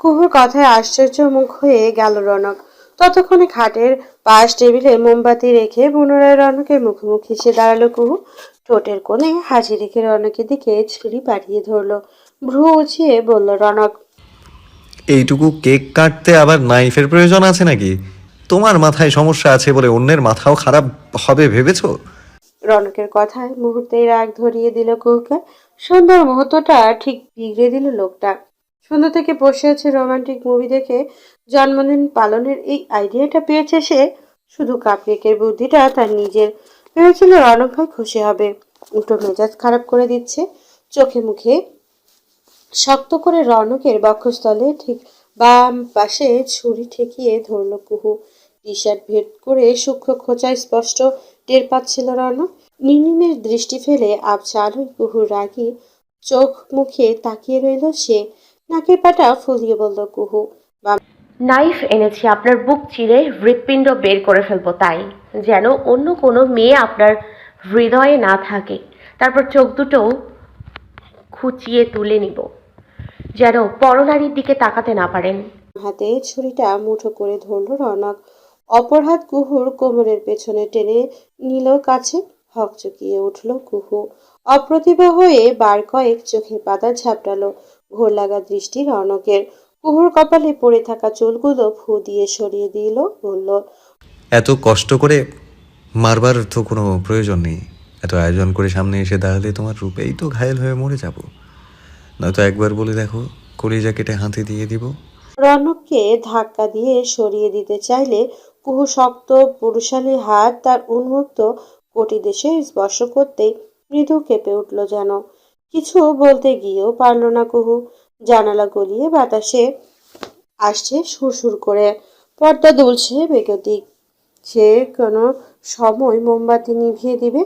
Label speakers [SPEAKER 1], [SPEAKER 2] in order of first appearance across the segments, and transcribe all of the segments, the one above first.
[SPEAKER 1] কুহুর কথায় আশ্চর্য মুখ হয়ে গেল রনক। ততক্ষণে খাটের পাশ টেবিলে মোমবাতি রেখে পুনরায় রনকের মুখোমুখি এসে দাঁড়াল কুহু। ঠোঁটের কোণে হাসি রেখে রনকের দিকে ছুরি পাঠিয়ে ধরলো। ভ্রু উঁচিয়ে বলল রনক
[SPEAKER 2] এইটুকু কেক কাটতে আবার নাইফের প্রয়োজন আছে নাকি? তোমার মাথায় সমস্যা আছে বলে অন্যের মাথাও খারাপ হবে ভেবেছো?
[SPEAKER 1] রনকের কথায় মুহূর্তেই রাগ ধরিয়ে দিল কুহুকে। সুন্দর মুহূর্তটা ঠিক বিগড়ে দিল লোকটা। সন্ধ্যা থেকে বসে আছে রোমান্টিক মুভি দেখে জন্মদিন পালনের এই আইডিয়াটা পেয়েছে সে। শুধু কাপকেকের বুদ্ধিটা তার নিজের। ভেবেছিল রনক ভাই খুশি হবে। উল্টো মেজাজ খারাপ করে দিচ্ছে। চোখে মুখে শক্ত করে রনকের বক্ষস্থলে ঠিক বাম পাশে ছুরি ঠেকিয়ে ধরল কুহু। টি শার্ট ভেদ করে সূক্ষ্ম খোঁচায় স্পষ্ট টের পাচ্ছিল রনক। নির্নিমের দৃষ্টি ফেলে আবছা আলোয় কুহুর রাগি চোখ মুখে তাকিয়ে রইল সে। নাকের পাটা ফুলিয়ে বলল কুহু
[SPEAKER 3] নাইফ এনেছি আপনার বুক চিরে হৃৎপিণ্ড বের করে ফেলব তাই যেন অন্য কোনো মেয়ে আপনার হৃদয়ে না থাকে। তারপর চোখ দুটো খুঁচিয়ে তুলে নিব যেন পরনারীর দিকে তাকাতে না পারেন।
[SPEAKER 1] হাতে ছুরিটা মুঠো করে ধরল রনক। অপর হাত কুহুর কোমরের পেছনে টেনে নিল কাছে হকচকিয়ে উঠল কুহু। অপ্রতিভা হয়ে বার কয়েক চোখের পাতা ঝাপটালো। ঘোর লাগা দৃষ্টি রনকের কুহুর কপালে পড়ে থাকা চুলগুলো ফু দিয়ে সরিয়ে দিল বলল
[SPEAKER 2] এত কষ্ট করে মারবার তো কোনো প্রয়োজন নেই। এত আয়োজন করে সামনে এসে দাঁড়ালে তোমার রূপেই তো ঘায়েল হয়ে মরে যাব। নয়তো একবার বলে দেখো কলিজা কেটে হাতে দিয়ে দিব।
[SPEAKER 1] রনককে ধাক্কা দিয়ে সরিয়ে দিতে চাইলে কুহু শক্ত পুরুষালী হাত তার উন্মুক্ত কোটি দেশে স্পর্শ করতেই মৃদু কেঁপে উঠল যেন। কিছু বলতে গিয়েও পারল না কুহু। জানালা গলিয়ে বাতাসে আসছে সুরসুর করে। পর্দা দুলছে বেগতিক সে কোনো সময় মোমবাতি নিভিয়ে দিবে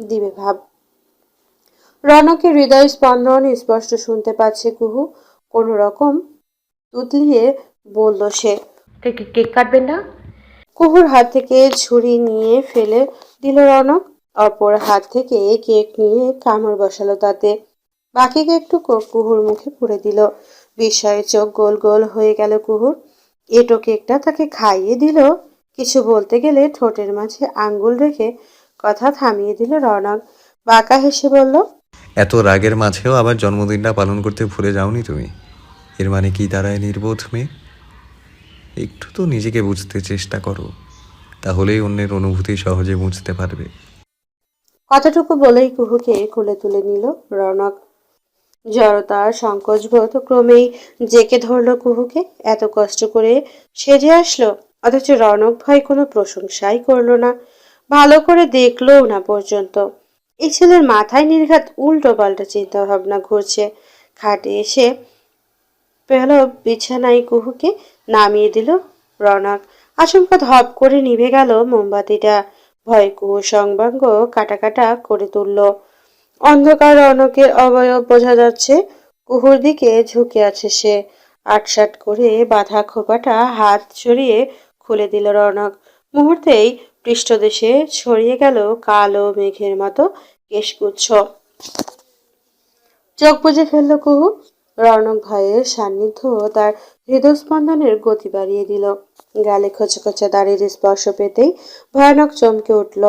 [SPEAKER 1] দিবে ভাব। রনকের হৃদয় স্পন্দন স্পষ্ট শুনতে পাচ্ছে কুহু। কোনো রকম তুতলিয়ে বলল সে
[SPEAKER 3] কে- কে- কেক কাটবেন না?
[SPEAKER 1] কুহুর হাত থেকে ছুরি নিয়ে ফেলে দিল রনক। অপর হাত থেকে কেক নিয়ে কামড় বসালো তাতে। বাকি কেকটুকু কুহুর মুখে পুড়ে দিল। বিস্ময়ে চোখ গোল গোল হয়ে গেল কুহুর। এটো কেকটা তাকে খাইয়ে দিল। কিছু বলতে গেলে ঠোঁটের মাঝে আঙ্গুল রেখে কথা থামিয়ে দিল রনক। বাঁকা হেসে বলল,
[SPEAKER 2] এত রাগের মাঝেও আবার জন্মদিনটা পালন করতে ভুলে যাওনি তুমি? এর মানে কি দাঁড়ায় নির্বোধ মেয়ে? একটু তো নিজেকে বুঝতে চেষ্টা করো। তাহলেই অন্যের অনুভূতি সহজে বুঝতে পারবে।
[SPEAKER 1] কথাটুকু বলেই কুহুকে কোলে তুলে নিল রনক। জড়তার সংকোচবোধ ক্রমেই জেকে ধরলো কুহুকে। এত কষ্ট করে সেজে আসলো, অথচ রনক ভাই কোনো প্রশংসাই করল না। ভালো করে দেখলোও না পর্যন্ত। এই ছেলের মাথায় নির্ঘাত উল্টো পাল্টা চিন্তা ভাবনা ঘুরছে। খাটে এসে পেল বিছানায় কুহুকে, নামিয়ে দিল রনক। আশঙ্কা ধপ করে নিভে গেল মোমবাতিটা। ভয় কাটা কাটা করে তুলল। অন্ধকার রনকের অবয়ব বোঝা যাচ্ছে, কুহুর দিকে ঝুঁকে আছে সে। আটসাট করে বাঁধা খোপাটা হাত সরিয়ে খুলে দিল রনক মুহূর্তেই পৃষ্ঠদেশে ছড়িয়ে গেল কালো মেঘের মতো কেশগুচ্ছ চোখ বুজে ফেলল কুহু। রনক ভাইয়ের সান্নিধ্য তার হৃদস্পন্দনের গতি বাড়িয়ে দিল। গালে খোঁচা খোঁচা দাড়ির স্পর্শ পেতেই ভয়ানক চমকে উঠল।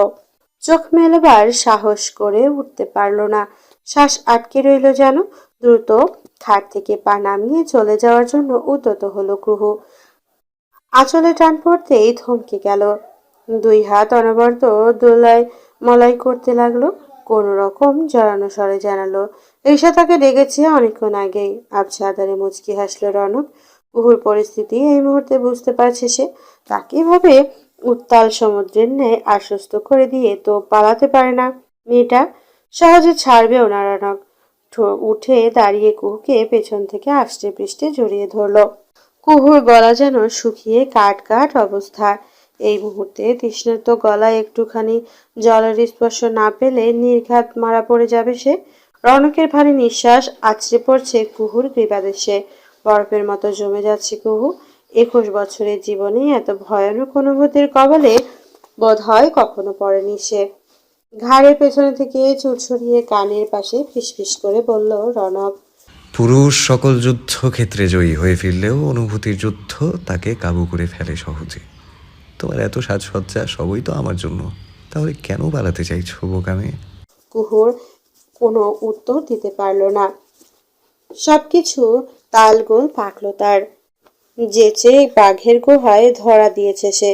[SPEAKER 1] চোখ মেলবার সাহস করে উঠতে পারল না। শ্বাস আটকে রইল যেন। দ্রুত খাট থেকে পা নামিয়ে চলে যাওয়ার জন্য উদ্যত হলো কুহু আঁচলে টান পড়তেই থমকে গেল। দুই হাত অনবরত দোলায় মলাই করতে লাগল। কোন রকম জড়ানো স্বরে জানালো। ঋষা তাকে ডেকেছে অনেকক্ষণ আগেই। আবছা মুচকি হাসলো রনক। কুহুর পরিস্থিতি এই মুহূর্তে বুঝতে পারছে সে। তাকে ভাবে উত্তাল সমুদ্রের ন্যায় আশ্বস্ত করে দিয়ে তো পালাতে পারে না। মেয়েটা সহজে ছাড়বেও না উঠে দাঁড়িয়ে কুহুকে পেছন থেকে আষ্টে পৃষ্ঠে জড়িয়ে ধরলো। কুহুর গলা যেন শুকিয়ে কাট কাট অবস্থা। এই মুহূর্তে তৃষ্ণার্ত গলায় একটুখানি জলের স্পর্শ না পেলে নির্ঘাত মারা পড়ে যাবে সে। রনকের ভারী নিঃশ্বাস আছড়ে পড়ছে কুহুর গ্রীবাদেশে বরফের মতো জমে যাচ্ছে কুহু। একুশ বছরের জীবনে এত ভয়ানক অনুভূতির কবলে বোধ হয় কখনো পড়েনি সে। ঘাড়ের পেছনে থেকে চুল সরিয়ে কানের পাশে ফিসফিস করে বলল রনক
[SPEAKER 2] পুরুষ সকল যুদ্ধক্ষেত্রে জয়ী হয়ে ফিরলেও অনুভূতির যুদ্ধ তাকে কাবু করে ফেলে সহজে। তোমার এত সাজসজ্জা সবই তো আমার জন্য। তাহলে কেন পালাতে চাইছো বোকামে?
[SPEAKER 1] কুহুর কোনো উত্তর দিতে পারল না। সবকিছু তালগোল পাকলো তার। যেচে বাঘের গুহায় ধরা দিয়েছে সে।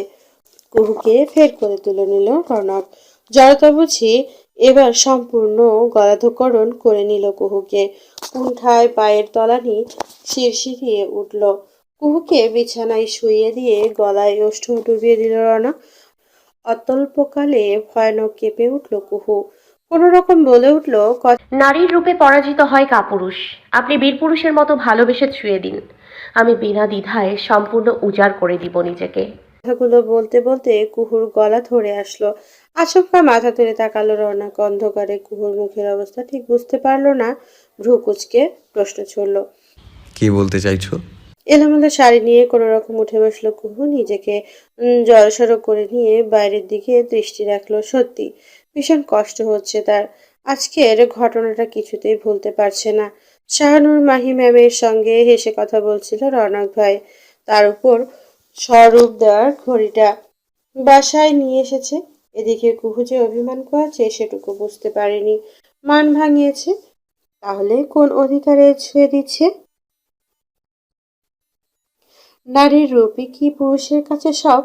[SPEAKER 1] কুহুকে ফের করে তুলে নিল রনক জড়তা বুঝি এবার সম্পূর্ণ গলাধকরণ করে নিল কুহুকে। কুণ্ঠায় পায়ের তলানি শিরশিরিয়ে উঠল। কুহুকে বিছানায় শুইয়ে দিয়ে গলায় ওষ্ঠ ডুবিয়ে দিল রনক অতল্পকালে ভয়ানক কেঁপে উঠল কুহু। কোনো রকম বলে উঠল
[SPEAKER 3] নারীর রূপে পরাজিত হয় কাপুরুষ। আপনি বীরপুরুষের মতো ভালোবেসে ছুঁয়ে দিন। আমি বিনা দ্বিধায় সম্পূর্ণ উজাড় করে দিব নিজেকে।
[SPEAKER 1] কথাগুলো বলতে বলতে কুহুর গলা ধরে আসলো। আচমকা মাথা তুলে তাকালো রওনাক। অন্ধকারে কুহুর মুখের অবস্থা ঠিক বুঝতে পারল না। ভ্রু কুচকে প্রশ্ন ছড়ল
[SPEAKER 2] কি বলতে চাইছো?
[SPEAKER 1] এলোমেলো শাড়ি নিয়ে কোনো রকম উঠে বসল কুহু নিজেকে। উম, জড়সড় করে নিয়ে বাইরের দিকে দৃষ্টি রাখল সত্যি। ভীষণ কষ্ট হচ্ছে তার। আজকের ঘটনাটা কিছুতেই ভুলতে পারছে না। শাহানুর মাহি ম্যামের সঙ্গে হেসে কথা বলছিল রনক ভাই। তার উপর স্বরূপ দেওয়ার ঘড়িটা বাসায় নিয়ে এসেছে। এদিকে কুহু যে অভিমান করেছে, সেটুকু বুঝতে পারেনি। মান ভাঙিয়েছে, তাহলে কোন অধিকারে ছুঁয়ে দিচ্ছে? নারীর রূপই কি পুরুষের কাছে সব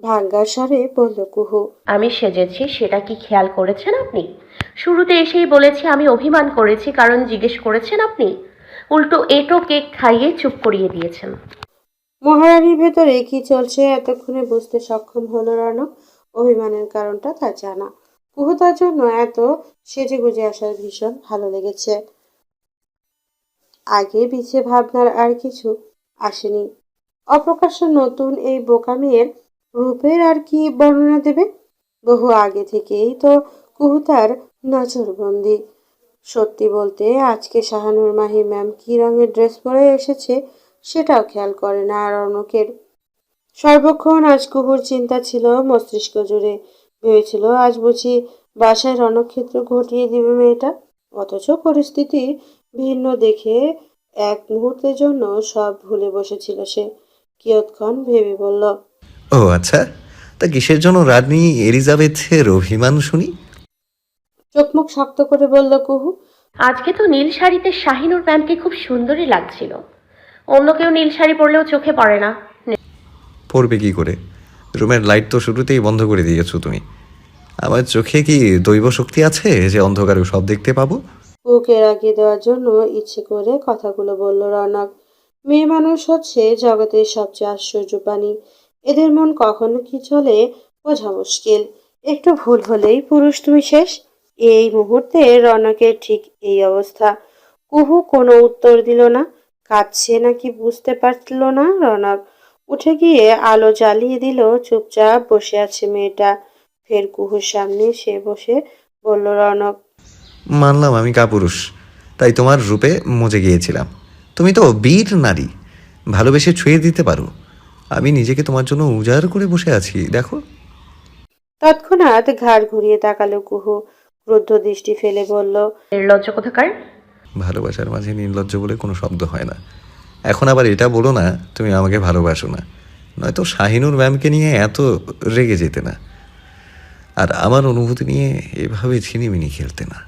[SPEAKER 1] ভাঙ্গা স্বরে বলল কুহু
[SPEAKER 3] আমি সেজেছি সেটা কি খেয়াল করেছেন আপনি? শুরুতে এসেই বলেছি আমি অভিমান করেছি কারণ জিজ্ঞেস করেছেন আপনি। উল্টো এটো কেক খাইয়ে চুপ করিয়ে দিয়েছেন।
[SPEAKER 1] মহারানীর ভেতরে কি চলছে এতক্ষণে বুঝতে সক্ষম হলো রনক। অভিমানের কারণটা তার জানা। কুহু তার জন্য এত সেজে গুজে আসার ভীষণ ভালো লেগেছে। আগে পিছে ভাবনার আর কিছু আসেনি। অপ্রকাশ্য নতুন এই বোকা মেয়ের রূপের আর কি বর্ণনা দেবে? বহু আগে থেকেই তো কুহু তার নজরবন্দি সত্যি বলতে, আজকে শাহানুর মাহি ম্যাম কি রঙের ড্রেস পরে এসেছে সেটাও খেয়াল করে না আর অনকের সর্বক্ষণ আজ কুহুর চিন্তা ছিল মস্তিষ্ক জুড়ে। ভেবেছিল, আজ বুঝি বাসায় রণক্ষেত্র ঘটিয়ে দিবে মেয়েটা। অথচ পরিস্থিতি ভিন্ন দেখে এক মুহূর্তের জন্য সব ভুলে বসেছিল সে। কিয়ৎক্ষণ ভেবে বলল
[SPEAKER 2] ও আচ্ছা। তা কিসের জন্য রানী এলিজাবেথের অভিমান শুনি?
[SPEAKER 1] চোখ মুখ শক্ত করে বলল কুহু
[SPEAKER 3] আজকে তো নীল শাড়িতে শাহিনুর ম্যামকে খুব সুন্দরই লাগছিল। অন্য কেউ নীল শাড়ি পরলেও চোখে পড়ে না।
[SPEAKER 2] পড়বে কি করে? রুমের লাইট তো শুরুতেই বন্ধ করে দিয়েছ তুমি। আমার চোখে কি দৈব শক্তি আছে যে অন্ধকারে সব দেখতে পাবো?
[SPEAKER 1] বুকে রাগিয়ে দেওয়ার জন্য ইচ্ছে করে কথাগুলো বলল রনক। মেয়ে মানুষ হচ্ছে জগতের সবচেয়ে আশ্চর্য প্রাণী। এদের মন কখনো কি চলে বোঝা মুশকিল। একটু ভুল হলেই পুরুষ তুমি শেষ। এই মুহূর্তে রনকের ঠিক এই অবস্থা। কুহু কোনো উত্তর দিল না। কাঁদছে নাকি বুঝতে পারল না রনক। উঠে গিয়ে আলো জ্বালিয়ে দিল, চুপচাপ বসে আছে মেয়েটা। ফের কুহুর সামনে সে বসে বলল, রনক।
[SPEAKER 2] মানলাম আমি কাপুরুষ। তাই তোমার রূপে মজে গিয়েছিলাম। তুমি তো বীর নারী। ভালোবেসে ছুঁয়ে দিতে পারো। আমি নিজেকে তোমার জন্য উজাড় করে বসে আছি দেখো।
[SPEAKER 1] তৎক্ষণাৎ ঘাড় ঘুরিয়ে তাকালো কুহু। ক্রুদ্ধ দৃষ্টি ফেলে বলল
[SPEAKER 3] নির্লজ্জ কোথাকার?
[SPEAKER 2] ভালোবাসার মাঝে নির্লজ্জ বলে কোনো শব্দ হয় না। এখন আবার এটা বলো না তুমি আমাকে ভালোবাসো না। নয়তো শাহিনুর ম্যামকে নিয়ে এত রেগে যেতে না। আর আমার অনুভূতি নিয়ে এভাবে ছিনিমিনি খেলতে না।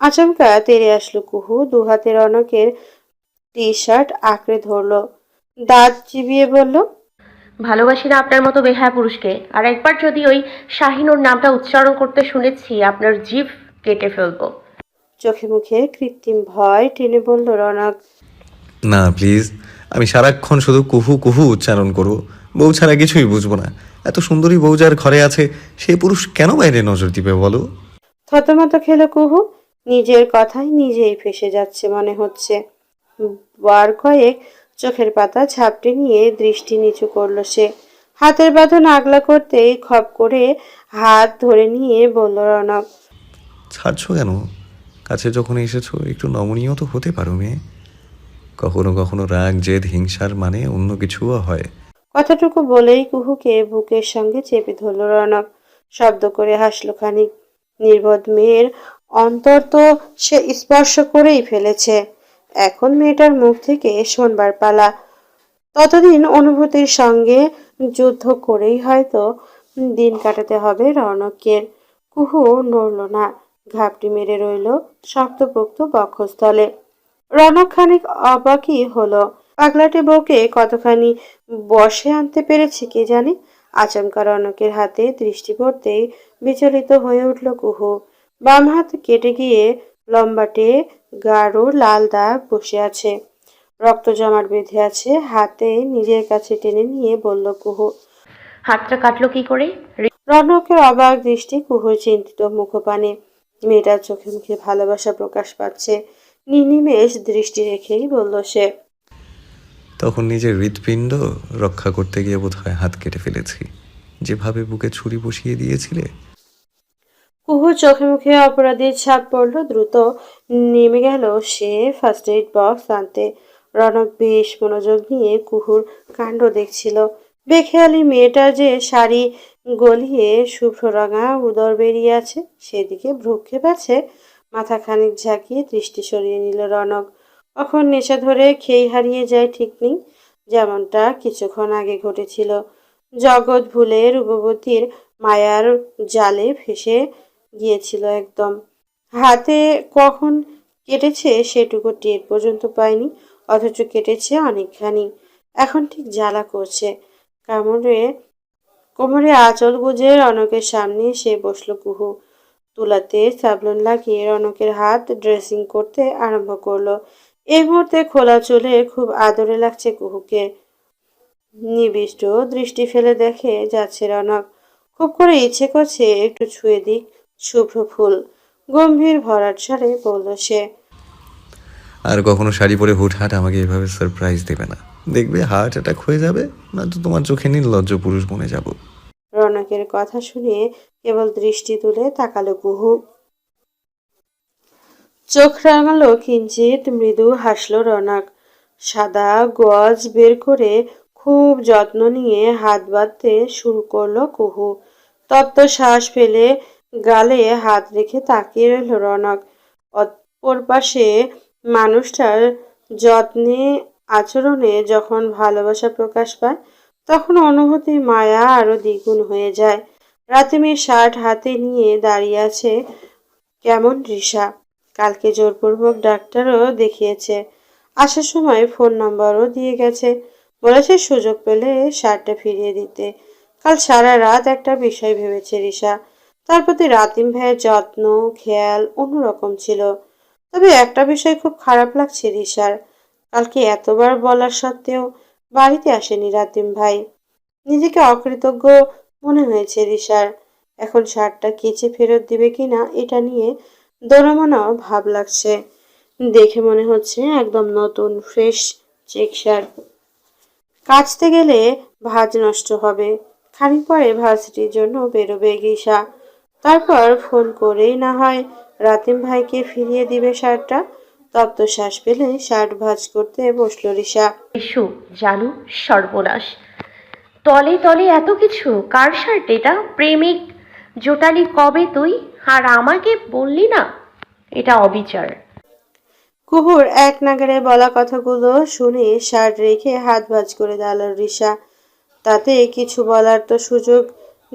[SPEAKER 1] আচমকা তেরে আসলো কুহু দু হাতে রনকের টি শার্ট আঁকড়ে ধরলো। দাঁত চিবিয়ে বলল
[SPEAKER 3] ভালোবাসি না আপনার মতো বেহায়া পুরুষকে। আর একবার যদি ওই শাহিনুর নামটা উচ্চারণ করতে শুনেছি আপনার জিভ কেটে ফেলব।
[SPEAKER 1] চোখে মুখে কৃত্রিম ভয় টেনে বলল রনক।
[SPEAKER 2] না প্লিজ। আমি সারাক্ষণ শুধু কুহু কুহু উচ্চারণ করব। বউ ছাড়া কিছুই বুঝব না। এত সুন্দরী বউ যার ঘরে আছে সে পুরুষ কেন বাইরে নজর দিবে বলো?
[SPEAKER 1] থতমত খেলো কুহু। নিজের কথাই নিজেই ফেসে যাচ্ছে মনে হচ্ছে। বার কয়েক চোখের পাতা ঝাপটে নিয়ে দৃষ্টি নিচু করল সে। হাতের বাঁধন আগলা করতেই খপ করে হাত ধরে নিয়ে বলল রনক।
[SPEAKER 2] ছাড়ছো কেন? কাছে যখন এসেছ একটু নমনীয় তো হতে পারো মেয়ে। কখনো কখনো রাগ জেদ হিংসার মানে অন্য কিছুও হয়।
[SPEAKER 1] কথাটুকু বলেই কুহুকে বুকের সঙ্গে চেপে ধরল রনক। শব্দ করে হাসলো খানিক। নির্বোধ মেয়ের অন্তর তো সে স্পর্শ করেই ফেলেছে। এখন মেয়েটার মুখ থেকে শোনবার পালা। ততদিন অনুভূতির সঙ্গে যুদ্ধ করেই হয়তো দিন কাটাতে হবে রৌনকের কুহু নড়ল না, ঘাপটি মেরে রইল শক্তপোক্ত বক্ষস্থলে। রনক খানিক অবাকই হলো। পাগলাটে বউকে কতখানি বসে আনতে পেরেছে কে জানে? আচমকা রনকের হাতে দৃষ্টি পড়তেই বিচলিত হয়ে উঠল কুহু। বাম হাত কেটে গিয়ে লম্বাটে গাঢ় লাল দাগ বসে আছে। রক্ত জমাট বেঁধে আছে। হাতে নিজের কাছে টেনে নিয়ে বলল কুহু।
[SPEAKER 3] হাতটা কাটলো কি করে?
[SPEAKER 1] রনকের অবাক দৃষ্টি কুহুর চিন্তিত মুখপানে। মেয়েটার চোখে মুখে ভালোবাসা প্রকাশ পাচ্ছে। নিনিমেষ দৃষ্টি রেখেই বলল সে
[SPEAKER 2] তখন নিজের হৃৎপিণ্ড রক্ষা করতে গিয়ে বোধহয় হাত কেটে ফেলেছি। যেভাবে বুকে ছুরি বসিয়ে দিয়েছিলে
[SPEAKER 1] কুহুর চোখে মুখে অপরাধীর ছাপ পড়ল, দ্রুত নেমে গেল সে ফার্স্ট এইড বক্স আনতে। রনক বেশ মনোযোগ নিয়ে কুহুর কাণ্ড দেখছিল। বেখেয়ালি মেয়েটা যে শাড়ি গলিয়ে শুভ্র রঙা উদর বেরিয়ে আছে, সেদিকে ভ্রুক্ষেপ আছে। মাথা খানিক ঝাঁকিয়ে দৃষ্টি সরিয়ে নিল রনক। কখন নেশা ধরে খেই হারিয়ে যায় ঠিক নেই, যেমনটা কিছুক্ষণ আগে ঘটেছিল। জগৎ ভুলে রূপবতীর মায়ার জালে ফেসে গিয়েছিল একদম। হাতে কখন কেটেছে সেটুকু টের পর্যন্ত পায়নি অথচ কেটেছে অনেকখানি। এখন ঠিক জ্বালা করছে। কামড়ে, কোমরে আঁচল গুজে রনকের সামনে সে বসল কুহু। তুলাতে সাবলন লাগিয়ে রনকের হাত ড্রেসিং করতে আরম্ভ করল। এই মুহূর্তে খোলা চুলে খুব আদরে লাগছে কুহুকে। নিবিষ্ট দৃষ্টি ফেলে দেখে যাচ্ছে রনক। খুব করে ইচ্ছে করছে একটু ছুঁয়ে দিক। শুভ্র ফুল। গম্ভীর ভরাট স্বরে বলল সে
[SPEAKER 2] আর কখনো শাড়ি পরে হুটহাট আমাকে এভাবে সারপ্রাইজ দেবে না। দেখবে হার্ট অ্যাটাক হয়ে যাবে নয়তো তোমার চোখে নির্লজ্জ পুরুষ বনে যাব।
[SPEAKER 1] রনকের কথা শুনে কেবল দৃষ্টি তুলে তাকালো কুহু চোখ রাঙালো কিঞ্চিত মৃদু হাসলো রনক। সাদা গজ বের করে খুব যত্ন নিয়ে হাত বাঁধতে শুরু করল কুহু। তপ্ত শ্বাস ফেলে গালে হাত রেখে তাকিয়ে রইল রনক। অপর পাশে মানুষটার যত্নে আচরণে যখন ভালোবাসা প্রকাশ পায়, তখন অনুভূতি মায়া আরও দ্বিগুণ হয়ে যায়। রাতে মেয়ে শার্ট হাতে নিয়ে দাঁড়িয়ে আছে কেমন রিসা কালকে জোরপূর্বক ডাক্তারও দেখিয়েছে। আসার সময় ফোন নম্বরও দিয়ে গেছে। বলেছে সুযোগ পেলে শার্টটা ফিরিয়ে দিতে। কাল সারা রাত একটা বিষয় ভেবেছে রিসা। তার প্রতি রাতিম ভাইয়ের যত্ন, খেয়াল অন্যরকম ছিল। তবে একটা বিষয় খুব খারাপ লাগছে রিসার কালকে এতবার বলার সত্ত্বেও বাড়িতে আসেনি রাতিম ভাই। নিজেকে অকৃতজ্ঞ মনে হয়েছে রিসার এখন শার্টটা কেচে ফেরত দিবে কিনা এটা নিয়ে দোনামনা ভাব লাগছে। দেখে মনে হচ্ছে একদম নতুন, ফ্রেশ চেক শার্ট। কাচতে গেলে ভাঁজ নষ্ট হবে। খানিক পরে ভার্সিটির জন্য বেরোবে গিসা তারপর ফোন করেই না হয় রাতিম ভাইকে ফিরিয়ে দিবে শার্টটা। তপ্ত শ্বাস পেলে শার্ট ভাঁজ করতে বসল রিসা
[SPEAKER 3] ইস্যু জানু সর্বনাশ। তলে তলে এত কিছু কার শার্ট এটা? প্রেমিক জোটালি কবে তুই? আর আমাকে বললি না? এটা অবিচার।
[SPEAKER 1] কুহুর এক নাগারে বলা কথাগুলো শুনে শার্ট রেখে হাত ভাঁজ করে দাঁড়াল রিসা তাতে কিছু বলার তো সুযোগ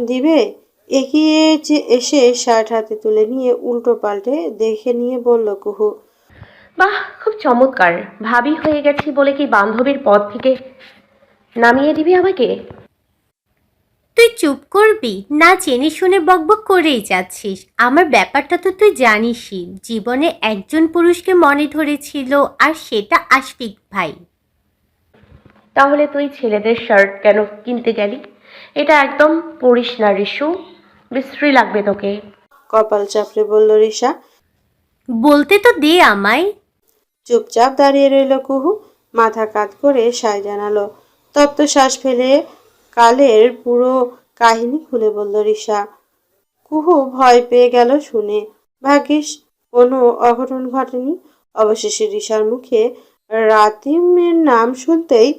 [SPEAKER 1] দিবে? এগিয়ে যে এসে শার্ট হাতে তুলে নিয়ে উল্টো পাল্টে দেখে নিয়ে বলল কুহু।
[SPEAKER 3] বাহ খুব চমৎকার। ভাবি হয়ে গেছি বলে কি বান্ধবীর পদ থেকে নামিয়ে দিবি আমাকে?
[SPEAKER 4] তুই চুপ করবি না জেনে শুনে বকবক করেই যাচ্ছিস। আমার ব্যাপারটা তো তুই জানিসই। জীবনে একজন পুরুষকে মনে ধরেছিল আর সেটা আশফিক ভাই।
[SPEAKER 3] তাহলে তুই ছেলেদের শার্ট কেন কিনতে গেলি? এটা একদম পড়িস না রিসু বিশ্রী লাগবে তোকে।
[SPEAKER 1] কপাল চাপড়ে বলল রিসা
[SPEAKER 4] বলতে তো দে আমায়।
[SPEAKER 1] চুপচাপ দাঁড়িয়ে রইল কুহু। মাথা কাত করে সায় জানালো। তপ্ত শ্বাস ফেলে কালের পুরো কাহিনী খুলে বলল রিসা কুহু ভয় পেয়ে গেল শুনে। ভাগ্যিস কোনো অঘটন ঘটেনি। অবশেষে রিসার মুখে রাতিমের নাম শুনতেই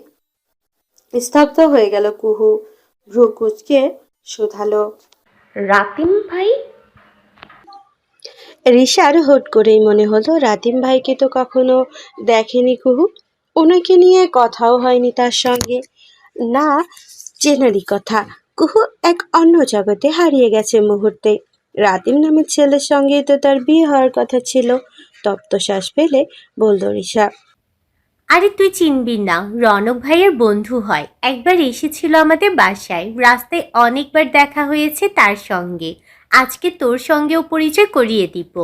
[SPEAKER 1] স্তব্ধ হয়ে গেল কুহু। ভ্রু কুচকে শুধালো।
[SPEAKER 3] রাতিম ভাই?
[SPEAKER 1] রিশার হুট করেই মনে হলো, রাতিম ভাইকে তো কখনো দেখেনি কুহু। ওনাকে নিয়ে কথাও হয়নি তার সঙ্গে। না, চেনারই কথা। কুহু এক অন্য জগতে হারিয়ে গেছে মুহূর্তে। রাতিম নামের ছেলের সঙ্গেই তো তার বিয়ে হওয়ার কথা ছিল। তপ্ত শ্বাস ফেলে বলল রিশা
[SPEAKER 4] আরে তুই চিনবি না রনক ভাইয়ের বন্ধু হয়। একবার এসেছিল আমাদের বাসায় রাস্তায় অনেকবার দেখা হয়েছে তার সঙ্গে। আজকে তোর সঙ্গেও পরিচয় করিয়ে দিব।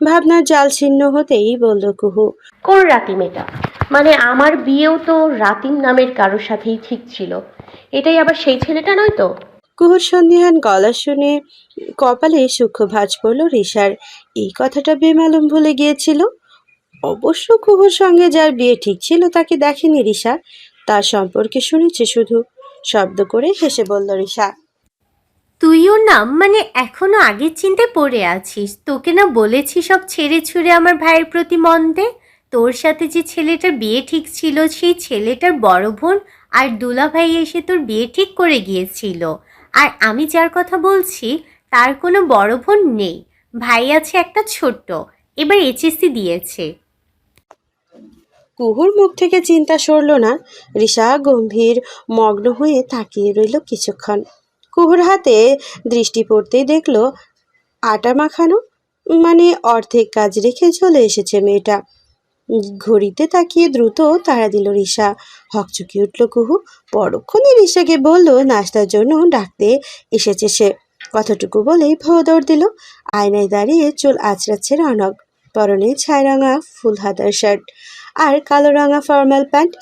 [SPEAKER 1] ভাবনার জাল ছিন্ন হতেই বলল কুহু
[SPEAKER 3] কোন রাতিম এটা? মানে আমার বিয়েও তো রাতিম নামের কারোর সাথেই ঠিক ছিল। এটাই আবার সেই ছেলেটা নয় তো?
[SPEAKER 1] কুহুর সন্ধিহান গলা শুনে কপালে সূক্ষ্ম ভাঁজ পড়ল রিশার। এই কথাটা বেমালুম ভুলে গিয়েছিল। অবশ্য কুহুর সঙ্গে যার বিয়ে ঠিক ছিল তাকে দেখেনি রিসা তার সম্পর্কে শুনেছে শুধু। শব্দ করে হেসে বলল, রিশা।
[SPEAKER 4] তুইও না মানে এখনও আগের চিন্তায় পড়ে আছিস। তোকে না বলেছি সব ছেড়ে ছুড়ে আমার ভাইয়ের প্রতি মন দে তোর সাথে যে ছেলেটার বিয়ে ঠিক ছিল, সেই ছেলেটার বড় বোন আর দুলা ভাই এসে তোর বিয়ে ঠিক করে গিয়েছিল। আর আমি যার কথা বলছি, তার কোনো বড় বোন নেই। ভাই আছে একটা ছোট্ট, এবার এইচএসসি দিয়েছে।
[SPEAKER 1] কুহুর মুখ থেকে চিন্তা সরল না। রিশা গম্ভীর, মগ্ন হয়ে তাকিয়ে রইল কিছুক্ষণ। কুহুর হাতে দৃষ্টি পড়তেই দেখল, আটা মাখানো মানে অর্ধেক কাজ রেখে চলে এসেছে মেয়েটা। ঘড়িতে তাকিয়ে দ্রুত তাড়া দিল রিশা। হকচকি উঠল কুহু। পরক্ষণে রিশাকে বলল, নাস্তার জন্য ডাকতে এসেছে সে। কতটুকু বলেই দৌড় দিল। আয়নায় দাঁড়িয়ে চুল আঁচড়াচ্ছে রনক। পরনে ছায়রাঙা ফুল হাতার শার্ট আর কালো রাঙা ফর্মাল প্যান্ট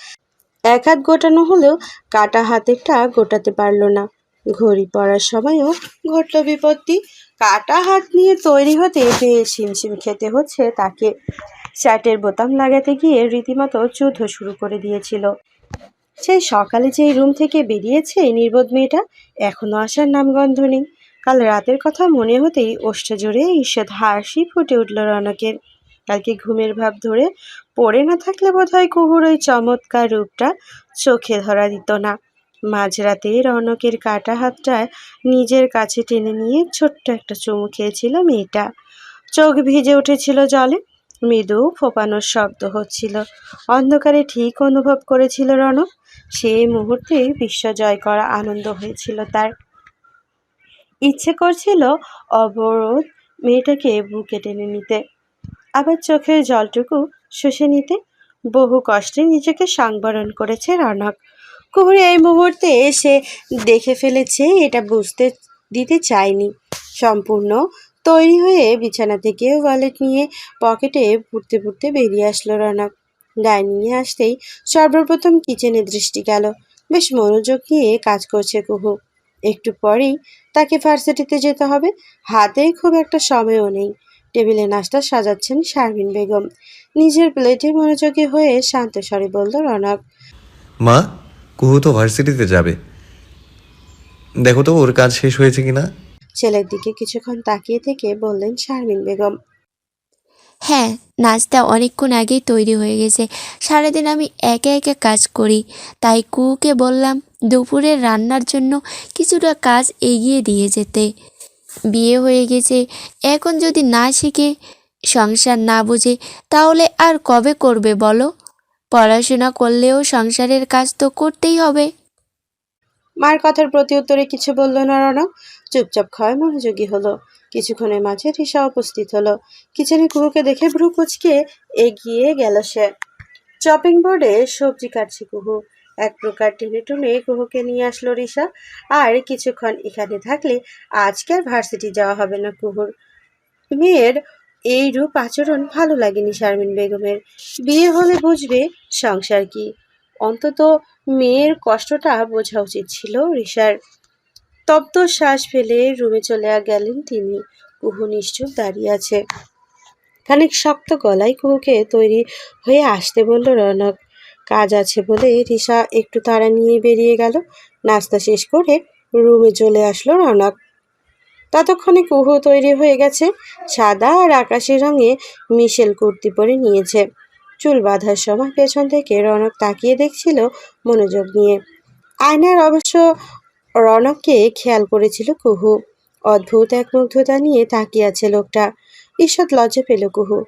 [SPEAKER 1] এক হাত গোটানো হলেও কাটা হাতেরটা গোটাতে পারল না। ঘড়ি পড়ার সময়ও ঘটল বিপত্তি। কাটা হাত নিয়ে তৈরি হতে বেশ হিমশিম খেতে হচ্ছে তাকে। শার্টের বোতাম লাগাতে গিয়ে রীতিমতো যুদ্ধ শুরু করে দিয়েছিল। সেই সকালে যেই রুম থেকে বেরিয়েছে নির্বোধ মেয়েটা এখনও আসার নামগন্ধ নেই। কাল রাতের কথা মনে হতেই ওষ্ঠ জুড়ে ঈষৎ হাসি ফুটে উঠল রনকের কালকে ঘুমের ভাব ধরে পড়ে না থাকলে বোধহয় কুহুর ওই চমৎকার রূপটা চোখে ধরা দিত না। মাঝরাতে রনকের কাটা হাতটায় নিজের কাছে টেনে নিয়ে ছোট্ট একটা চুমু খেয়েছিল মেয়েটা চোখ ভিজে উঠেছিল জলে, মৃদু ফোপানোর শব্দ হচ্ছিল। অন্ধকারে ঠিক অনুভব করেছিল রনক সেই মুহূর্তে বিশ্ব জয় করা আনন্দ হয়েছিল তার। ইচ্ছে করছিল অবরোধ মেয়েটাকে বুকে টেনে নিতে। আবার চোখের জলটুকু শুষে নিতে। বহু কষ্টে নিজেকে সংবরণ করেছে রনক। কুহুরি, এই মুহূর্তে এসে দেখে ফেলেছে এটা বুঝতে দিতে চায়নি। সম্পূর্ণ তৈরি হয়ে বিছানা থেকে ওয়ালেট নিয়ে পকেটে পুড়তে পুড়তে বেরিয়ে আসলো রনক। ডাইনিংয়ে আসতেই সর্বপ্রথম কিচেনে দৃষ্টি গেল। বেশ মনোযোগ নিয়ে কাজ করছে কুহু। একটু পরেই তাকে ভার্সিটিতে যেতে হবে। হাতে খুব একটা সময়ও নেই। টেবিলে নাস্তা সাজাচ্ছেন শারমিন বেগম। নিজের প্লেটে মনোযোগী হয়ে শান্ত স্বরে বলল রনক।
[SPEAKER 2] মা কুহু তো ভার্সিটিতে যাবে। দেখো তো ওর কাজ শেষ হয়েছে কিনা?
[SPEAKER 1] ছেলের দিকে কিছুক্ষণ তাকিয়ে থেকে বললেন শারমিন বেগম।
[SPEAKER 5] হ্যাঁ নাচটা অনেকক্ষণ আগেই তৈরি হয়ে গেছে। সারাদিন আমি একা একা কাজ করি। তাই কুকে বললাম দুপুরের রান্নার জন্য কিছুটা কাজ এগিয়ে দিয়ে যেতে। বিয়ে হয়ে গেছে। এখন যদি না শিখে সংসার না বুঝে, তাহলে আর কবে করবে বলো? পড়াশোনা করলেও সংসারের কাজ তো করতেই হবে।
[SPEAKER 1] মার কথার প্রতি উত্তরে কিছু বলল না রনক চুপচাপ খাওয়ায় মনোযোগী হলো। কিছুক্ষণের মাঝে রিসা উপস্থিত হলো। কিচেনে কুহুকে দেখে ভ্রু কুচকে এগিয়ে গেল সে। চপিং বোর্ডে সবজি কাটছে কুহু। এক প্রকার টেনে টুনে কুহুকে নিয়ে আসলো রিসা। আর কিছুক্ষণ এখানে থাকলে আজকে আর ভার্সিটি যাওয়া হবে না কুহুর। মেয়ের এই রূপ আচরণ ভালো লাগেনি শারমিন বেগমের। বিয়ে হলে বুঝবে সংসার কি। অন্তত মেয়ের কষ্টটা বোঝা উচিত ছিল রিসার। তপ্ত শ্বাস ফেলে রুমে চলে গেলেন তিনি। কুহু নিশ্চুপ দাঁড়িয়ে আছে। খানিক শক্ত গলায় কুহুকে তৈরি হয়ে আসতে বলল, রনক কাজ আছে বলে রিসা একটু তাড়া নিয়ে বেরিয়ে গেল। নাস্তা শেষ করে রুমে চলে আসলো রনক। ততক্ষণে কুহু তৈরি হয়ে গেছে। সাদা আর আকাশি রঙে মিশেল কুর্তি পরে নিয়েছে। চুল বাঁধার সময় পেছন থেকে রনক তাকিয়ে দেখছিল মনোযোগ নিয়ে। আয়নার অবশ্য রনককে খেয়াল করেছিল কুহু। অদ্ভুত এক মুগ্ধতা নিয়ে তাকিয়ে আছে লোকটা। ঈষৎ লজ্জা পেল কুহু।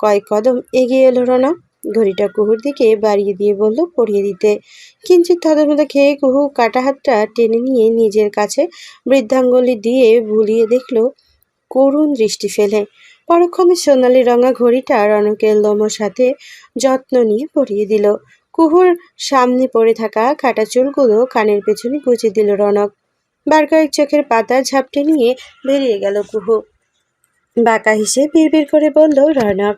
[SPEAKER 1] কয়েক কদম এগিয়ে এলো রনক। ঘড়িটা কুহুর দিকে বাড়িয়ে দিয়ে বলল, পরিয়ে দিতে। কিঞ্চিত থতমত খেয়ে কুহু কাটা হাতটা টেনে নিয়ে নিজের কাছে বৃদ্ধাঙ্গুলি দিয়ে ভুলিয়ে দেখল, করুণ দৃষ্টি ফেলে। পরক্ষণে সোনালি রঙা ঘড়িটা রনকের লোমর সাথে যত্ন নিয়ে পরিয়ে দিল। কুহুর সামনে পড়ে থাকা কাটা চুলগুলো কানের পেছনে গুজে দিল রনক বার কয়েক চোখের পাতা ঝাপটে নিয়ে বেরিয়ে গেল কুহু। বাঁকা হেসে বিড়বিড় করে বলল রনক